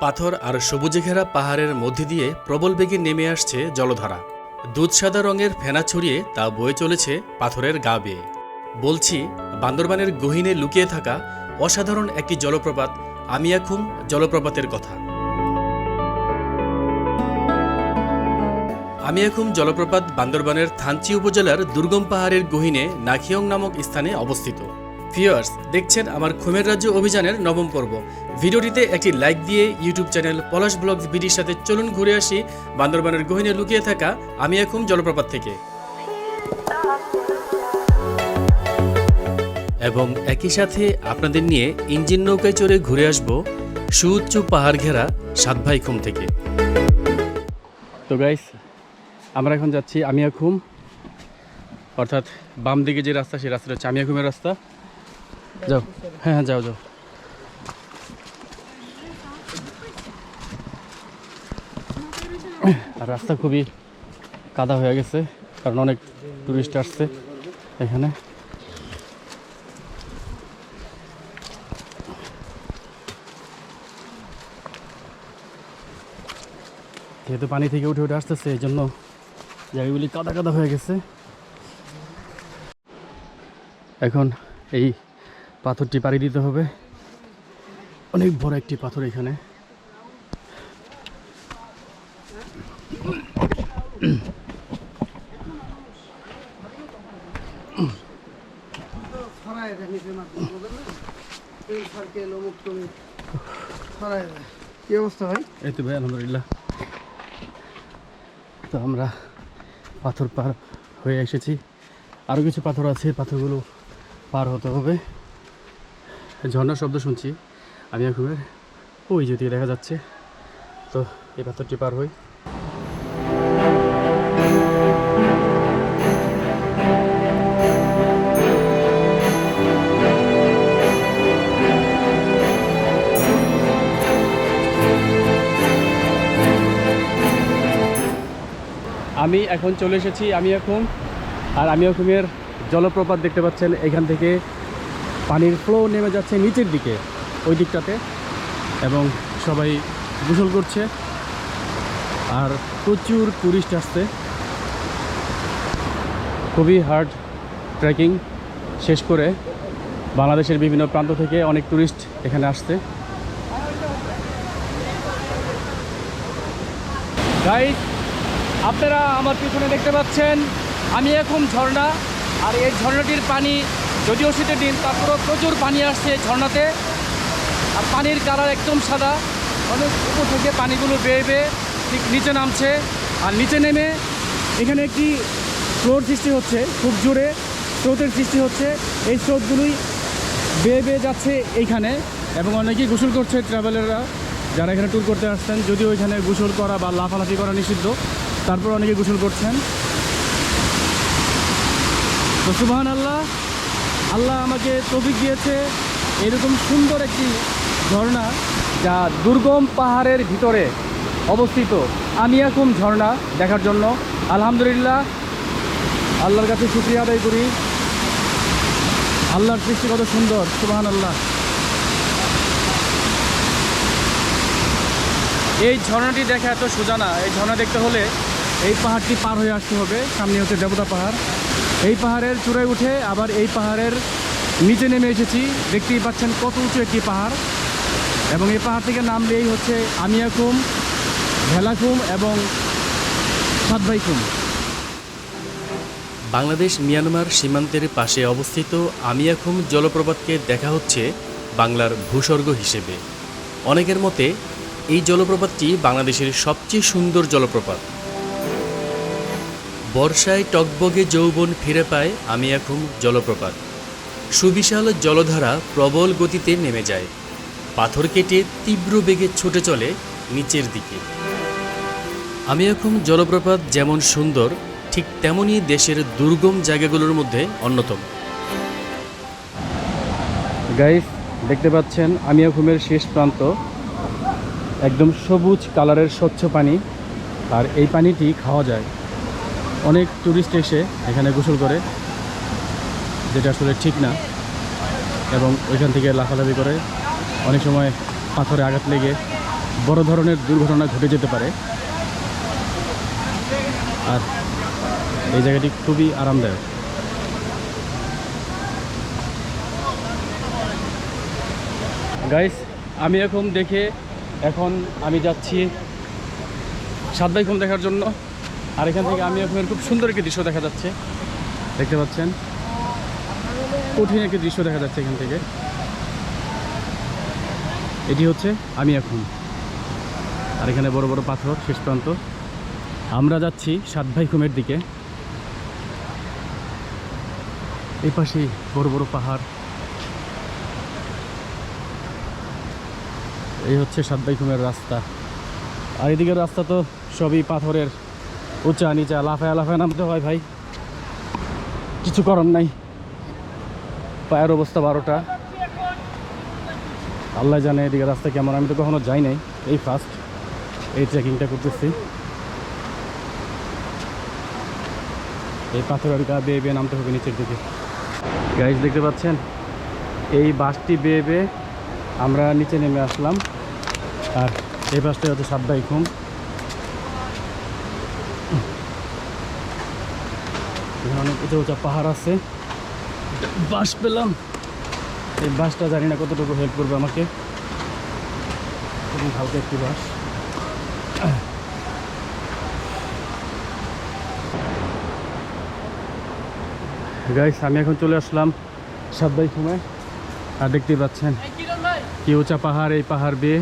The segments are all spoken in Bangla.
পাথর আর সবুজে ঘেরা পাহাড়ের মধ্যে দিয়ে প্রবল বেগে নেমে আসছে জলধারা। দুধ সাদা রঙের ফেনা ছড়িয়ে তা বয়ে চলেছে পাথরের গা বেয়ে। বলছি, বান্দরবানের গহিনে লুকিয়ে থাকা অসাধারণ একটি জলপ্রপাত আমিয়াখুম জলপ্রপাতের কথা। আমিয়াখুম জলপ্রপাত বান্দরবানের থানচি উপজেলার দুর্গম পাহাড়ের গহিনে নাখিয়ং নামক স্থানে অবস্থিত। ভিউয়ার্স, দেখছেন আমার খুমের রাজ্য অভিযানের নবম পর্ব। ভিডিওটিতে একটি লাইক দিয়ে ইউটিউব চ্যানেল পলাশ ব্লগ বিডির সাথে চলুন ঘুরে আসি। বান্দরবানের গহীনে লুকিয়ে থাকা আমি এখন জলপ্রপাত থেকে। এবং একই সাথে আপনাদের নিয়ে ইঞ্জিন নৌকায় চড়ে ঘুরে আসব সুউচ্চ পাহাড় ঘেরা সাতভাইখুম থেকে। তো গাইস আমরা এখন যাচ্ছি আমিয়াখুম অর্থাৎ বাম দিকে যে রাস্তা, সেই রাস্তাটা হচ্ছে আমিয়াখুমের রাস্তা। যাও। হ্যাঁ হ্যাঁ যাও যাও। আর রাস্তা খুবই কাদা হয়ে গেছে, কারণ অনেক টুরিস্ট আসছে এখানে। যেহেতু পানি থেকে উঠে উঠে আসতেছে, এই জন্য জায়গাগুলি কাদা কাদা হয়ে গেছে। এখন এই পাথরটি পাড়ি দিতে হবে। অনেক বড় একটি পাথর এখানে। কি অবস্থা ভাই এই তো ভাই, আলহামদুলিল্লাহ। তো আমরা পাথর পার হয়ে এসেছি। আরও কিছু পাথর আছে, পাথরগুলো পার হতে হবে। ঝর্ণার শব্দ শুনছি। আমি এখন ওই যদি দেখা যাচ্ছে। তো এই পাথরটি পার হই। আমি এখন চলে এসেছি, আমি এখন আর আমি এখনের জলপ্রপাত দেখতে পাচ্ছেন। এখান থেকে পানির ফ্লো নেমে যাচ্ছে নিচের দিকে, ওই দিকটাতে, এবং সবাই গোসল করছে। আর প্রচুর টুরিস্ট আসছে। খুবই হার্ড ট্রেকিং শেষ করে বাংলাদেশের বিভিন্ন প্রান্ত থেকে অনেক টুরিস্ট এখানে আসছে। গাইড আপনারা আমার পিছনে দেখতে পাচ্ছেন, আমি এখন ঝর্ণা, আর এই ঝর্ণাটির পানি যদিও শীতের দিন, তারপরেও প্রচুর পানি আসছে ঝর্ণাতে। আর পানির কালার একদম সাদা। অনেক উপর থেকে পানিগুলো বেয়ে বেয়ে ঠিক নিচে নামছে। আর নিচে নেমে এখানে একটি স্রোত সৃষ্টি হচ্ছে, খুব জোরে স্রোতের সৃষ্টি হচ্ছে। এই স্রোতগুলোই বেয়ে বেয়ে যাচ্ছে এইখানে এবং অনেকেই গোসল করছে ট্রাভেলাররা যারা এখানে ট্যুর করতে আসছেন। যদিও এখানে গোসল করা বা লাফালাফি করা নিষিদ্ধ। তারপর অনেকে গোসল করছেন। তো সুবাহান আল্লাহ আল্লাহ আমাকে তফিক দিয়েছে। এরকম সুন্দর একটি ঝর্ণা যা দুর্গম পাহাড়ের ভিতরে অবস্থিত। আমিয়াকুম ঝর্ণা দেখার জন্য। আলহামদুলিল্লাহ। আল্লাহর কাছে শুক্রিয়া আদায় করি। আল্লাহর সৃষ্টি কত সুন্দর সুবাহান আল্লাহ এই ঝর্ণাটি দেখা এত সোজা না। এই ঝর্ণা দেখতে হলে এই পাহাড়টি পার হয়ে আসতে হবে। সামনে হচ্ছে দেবতা পাহাড়। এই পাহাড়ের চূড়ায় উঠে আবার এই পাহাড়ের নিচে নেমে এসেছি। দেখতেই পাচ্ছেন কত উঁচু একটি পাহাড়। এবং এই পাহাড় থেকে নামলেই হচ্ছে আমিয়াকুম, ভেলাকুম এবং সাতভাইকুম বাংলাদেশ মিয়ানমার সীমান্তের পাশে অবস্থিত আমিয়াখুম জলপ্রপাতকে দেখা হচ্ছে বাংলার ভূস্বর্গ হিসেবে। অনেকের মতে, এই জলপ্রপাতটি বাংলাদেশের সবচেয়ে সুন্দর জলপ্রপাত। বর্ষায় টকবগে যৌবন ফিরে পায় আমি এখন জলপ্রপাত। সুবিশাল জলধারা প্রবল গতিতে নেমে যায়। পাথর কেটে তীব্র বেগে ছুটে চলে নিচের দিকে। আমি এখন জলপ্রপাত যেমন সুন্দর, ঠিক তেমনই দেশের দুর্গম জায়গাগুলোর মধ্যে অন্যতম। গাইস দেখতে পাচ্ছেন আমিয়াখুমের শেষ প্রান্ত। একদম সবুজ কালারের স্বচ্ছ পানি, আর এই পানিটি খাওয়া যায়। অনেক টুরিস্ট এসে এখানে গোসল করে, যেটা আসলে ঠিক না। এবং ওইখান থেকে লাফালাফি করে, অনেক সময় পাথরে আঘাত লেগে বড় ধরনের দুর্ঘটনা ঘটে যেতে পারে। আর এই জায়গাটি খুবই আরামদায়ক। গাইস আমি এখন দেখে, এখন আমি যাচ্ছি সাতবাইকুম দেখার জন্য। আর এখান থেকে আমি এখন খুব সুন্দর একটি দৃশ্য দেখা যাচ্ছে। দেখতে পাচ্ছেন? কঠিন একটি দৃশ্য দেখা যাচ্ছে এখান থেকে। এটি হচ্ছে আমি এখন। আর এখানে বড় বড় পাথর, শেষ প্রান্ত। আমরা যাচ্ছি সাতভাইকুমের দিকে। এই পাশেই বড় বড় পাহাড়। এই হচ্ছে সাতবাইকুমের রাস্তা। আর এদিকের রাস্তা তো সবই পাথরের। উঁচা, নিচা, লাফায় লাফায় নামতে হয় ভাই। কিছু করার নাই। পায়ের অবস্থা বারোটা। আল্লাহ জানে এদিকে রাস্তা কেমন। আমি তো কখনো যাই নাই। এই ফার্স্ট এই ট্রেকিংটা করতেছি। এই পাথরের গা বেয়ে বেয়ে নামতে হবে নিচের দিকে। গাইজ দেখতে পাচ্ছেন? এই বাসটি বেয়ে বেয়ে আমরা নিচে নেমে আসলাম। আর এই বাসটাই হচ্ছে সাতবাই ঘুম। এখানে অনেক উঁচা উঁচা পাহাড় আছে। বাস পেলাম। এই বাসটা জানি না কতটুকু হেল্প করবে আমাকে। খুবই হালকা একটি বাস। গাইস আমি এখন চলে আসলাম সাতবাই সময় আর দেখতেই পাচ্ছেন কি উঁচা পাহাড়, এই পাহাড় বেয়ে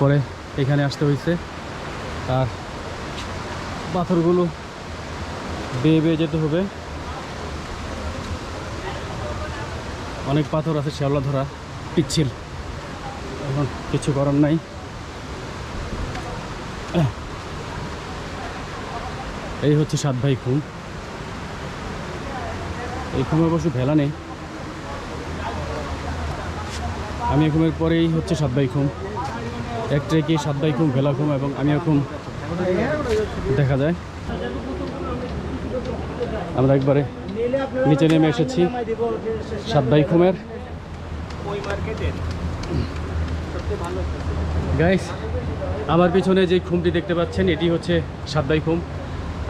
পরে এখানে আসতে হয়েছে আর পাথরগুলো বেয়ে বেয়ে যেতে হবে। অনেক পাথর আছে, শ্যাওলা ধরা, পিচ্ছিল। এখন কিছু করার নাই। এই হচ্ছে সাত ভাই খুম এই খুমে অবশ্য ভেলা নেই। আমি ঘুমের পরেই হচ্ছে সাত ভাই খুম এক ট্রেকে সাত ভাই খুম ভেলা খুম এবং আমি খুম দেখা যায়। আমরা একবারে নিচে নেমে এসেছি সাত বাই খুমের গাইস আমার পিছনে যে খুমটি দেখতে পাচ্ছেন, এটি হচ্ছে সাত বাই খুম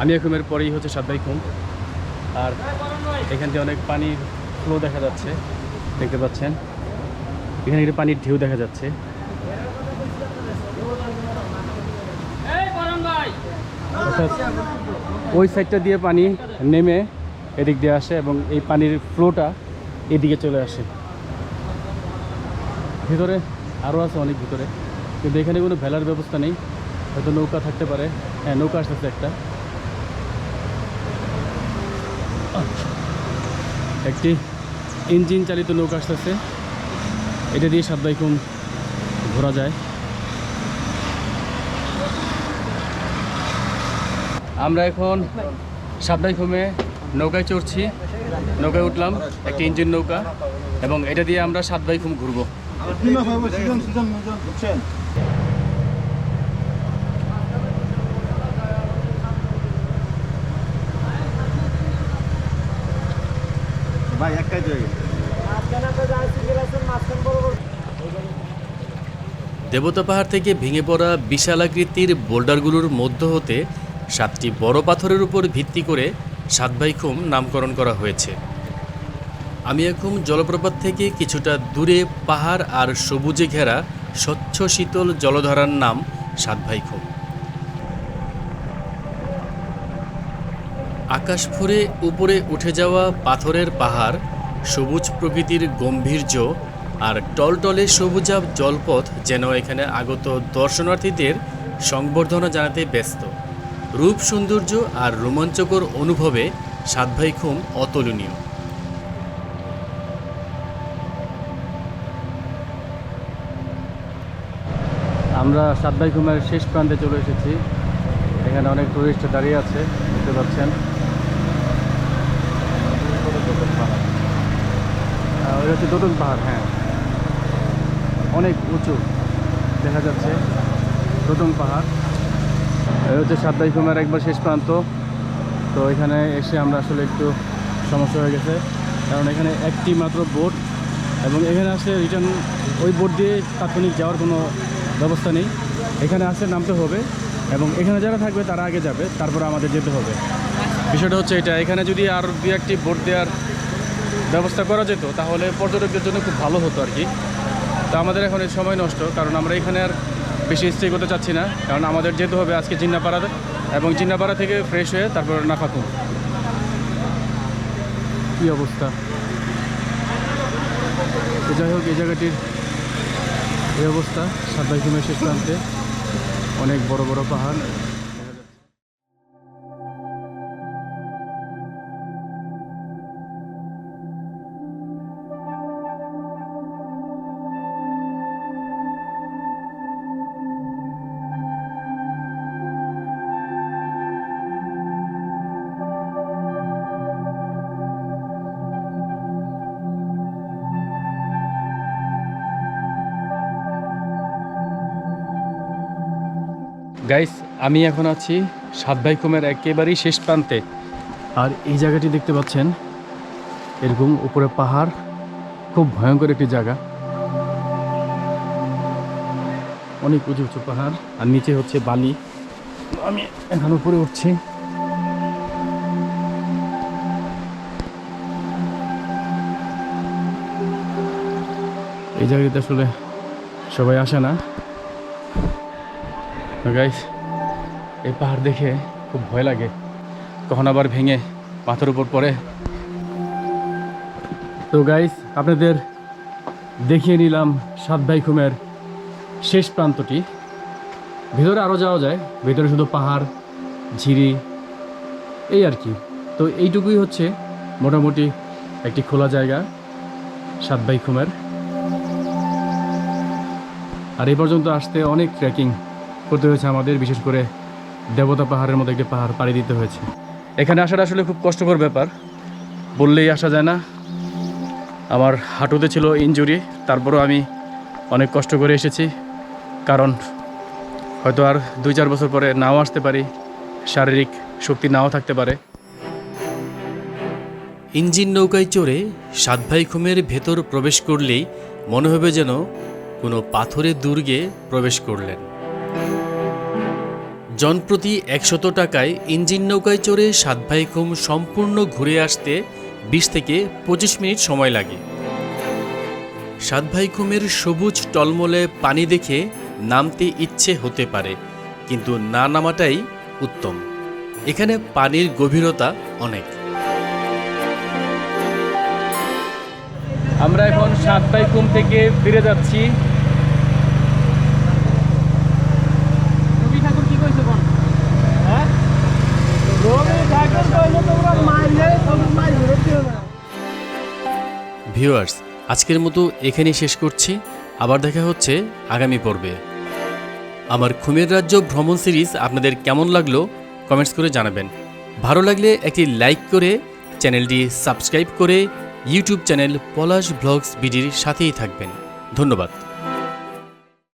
আমি খুমের পরেই হচ্ছে সাত বাই খুম আর এখান থেকে অনেক পানির ফ্লো দেখা যাচ্ছে, দেখতে পাচ্ছেন। এখানে একটা পানির ঢেউ দেখা যাচ্ছে। অর্থাৎ ওই সাইডটা দিয়ে পানি নেমে এদিক দিয়ে আসে এবং এই পানির ফ্লোটা এদিকে চলে আসে। ভিতরে আরও আছে অনেক ভিতরে। কিন্তু এখানে কোনো ভেলার ব্যবস্থা নেই। হয়তো নৌকা থাকতে পারে। হ্যাঁ নৌকা আসতেছে একটা। একটি ইঞ্জিন চালিত নৌকা আসতেছে। এটা দিয়ে সাত বাইকুম ঘোরা যায়। আমরা এখন সাত বাইকুমে নৌকায় চড়ছি। নৌকায় উঠলাম একটি ইঞ্জিন নৌকা এবং এটা দিয়ে আমরা সাত বাইকুম ঘুরবো। সিজন সিজন বুঝছেন ভাই এক কাজ হয়ে গেছে দেবতা পাহাড় থেকে ভেঙে পড়া বিশালাকৃতির বোল্ডারগুলোর মধ্য হতে সাতটি বড় পাথরের উপর ভিত্তি করে সাতবাইখুম নামকরণ করা হয়েছে। আমি এখন জলপ্রপাত থেকে কিছুটা দূরে পাহাড় আর সবুজে ঘেরা স্বচ্ছ শীতল জলধারার নাম সাতভাইখুম আকাশ ফুরে উপরে উঠে যাওয়া পাথরের পাহাড়, সবুজ প্রকৃতির গম্ভীর্য আর টলটলে সবুজাব জলপথ যেন এখানে আগত দর্শনার্থীদের সংবর্ধনা জানাতে ব্যস্ত। রূপ সৌন্দর্য আর রোমাঞ্চকর অনুভবে সাতভাইখুম অতুলনীয়। আমরা সাত বাইকুমের শেষ প্রান্তে চলে এসেছি। এখানে অনেক টুরিস্ট দাঁড়িয়ে আছে, দেখতে পাচ্ছেন। ওই হচ্ছে দোটন পাহাড় হ্যাঁ। অনেক উঁচু, দেখা যাচ্ছে। দোটন পাহাড়। হচ্ছে সাত বাইকুমের একবার শেষ প্রান্ত। তো এখানে এসে আমরা আসলে একটু সমস্যা হয়ে গেছে। কারণ এখানে একটি মাত্র বোট এবং এখানে আসলে রিটার্ন ওই বোট দিয়ে তাৎক্ষণিক যাওয়ার কোনো ব্যবস্থা নেই। এখানে আসতে নামতে হবে এবং এখানে যারা থাকবে তারা আগে যাবে, তারপরে আমাদের যেতে হবে। বিষয়টা হচ্ছে এটা, এখানে যদি আর দু একটি ভোট দেওয়ার ব্যবস্থা করা যেত, তাহলে পর্যটকদের জন্য খুব ভালো হতো আর কি। তো আমাদের এখন সময় নষ্ট, কারণ আমরা এখানে আর বেশি স্টে করতে চাচ্ছি না, কারণ আমাদের যেতে হবে আজকে চিন্নাপাড়া এবং চিন্নাপাড়া থেকে ফ্রেশ হয়ে তারপর নাফাকুম কী অবস্থা? যাই হোক, এই জায়গাটির এই অবস্থা সাতবাইকুমের শেষ প্রান্তে। অনেক বড় বড় পাহাড়। গাইস আমি এখন আছি সাতভাইকুমের একেবারেই শেষ প্রান্তে। আর এই জায়গাটি দেখতে পাচ্ছেন, এরকম উপরে পাহাড়, খুব ভয়ঙ্কর একটি জায়গা। অনেক উঁচু উঁচু পাহাড়, আর নিচে হচ্ছে বালি। আমি এখন উপরে উঠছি। এই জায়গাতে আসলে সবাই আসে না। গাইস এই পাহাড় দেখে খুব ভয় লাগে। কখন আবার ভেঙে মাথার উপর পড়ে। তো গাইস আপনাদের দেখিয়ে নিলাম সাত ভাইখুমের শেষ প্রান্তটি। ভিতরে আরও যাওয়া যায়, ভিতরে শুধু পাহাড়, ঝিরি, এই আর কি। তো এইটুকুই হচ্ছে মোটামুটি একটি খোলা জায়গা সাত ভাইখুমের আর এই পর্যন্ত আসতে অনেক ট্রেকিং করতে হয়েছে আমাদের, বিশেষ করে দেবতা পাহাড়ের মধ্যে একটি পাহাড় পাড়ি দিতে হয়েছে। এখানে আসাটা আসলে খুব কষ্টকর ব্যাপার। বললেই আসা যায় না। আমার হাঁটুতে ছিল ইনজুরি তারপরও আমি অনেক কষ্ট করে এসেছি। কারণ হয়তো আর দুই চার বছর পরে নাও আসতে পারি, শারীরিক শক্তি নাও থাকতে পারে। ইঞ্জিন নৌকায় চড়ে সাতভাইখুমের ভেতর প্রবেশ করলেই মনে হবে যেন কোনো পাথরের দুর্গে প্রবেশ করলেন। জনপ্রতি একশত টাকায় ইঞ্জিন নৌকায় চড়ে সাতভাইখুম সম্পূর্ণ ঘুরে আসতে বিশ থেকে পঁচিশ মিনিট সময় লাগে। সাতভাইখুমের সবুজ টলমলে পানি দেখে নামতে ইচ্ছে হতে পারে, কিন্তু না নামাটাই উত্তম। এখানে পানির গভীরতা অনেক। আমরা এখন সাতভাইকুম থেকে ফিরে যাচ্ছি। ভিউয়ার্স, আজকের মতো এখানেই শেষ করছি। আবার দেখা হচ্ছে আগামী পর্বে। আমার খুমের রাজ্য ভ্রমণ সিরিজ আপনাদের কেমন লাগল কমেন্টস করে জানাবেন। ভালো লাগলে একটি লাইক করে চ্যানেলটি সাবস্ক্রাইব করে ইউটিউব চ্যানেল পলাশ ব্লগস বিডির সাথেই থাকবেন। ধন্যবাদ।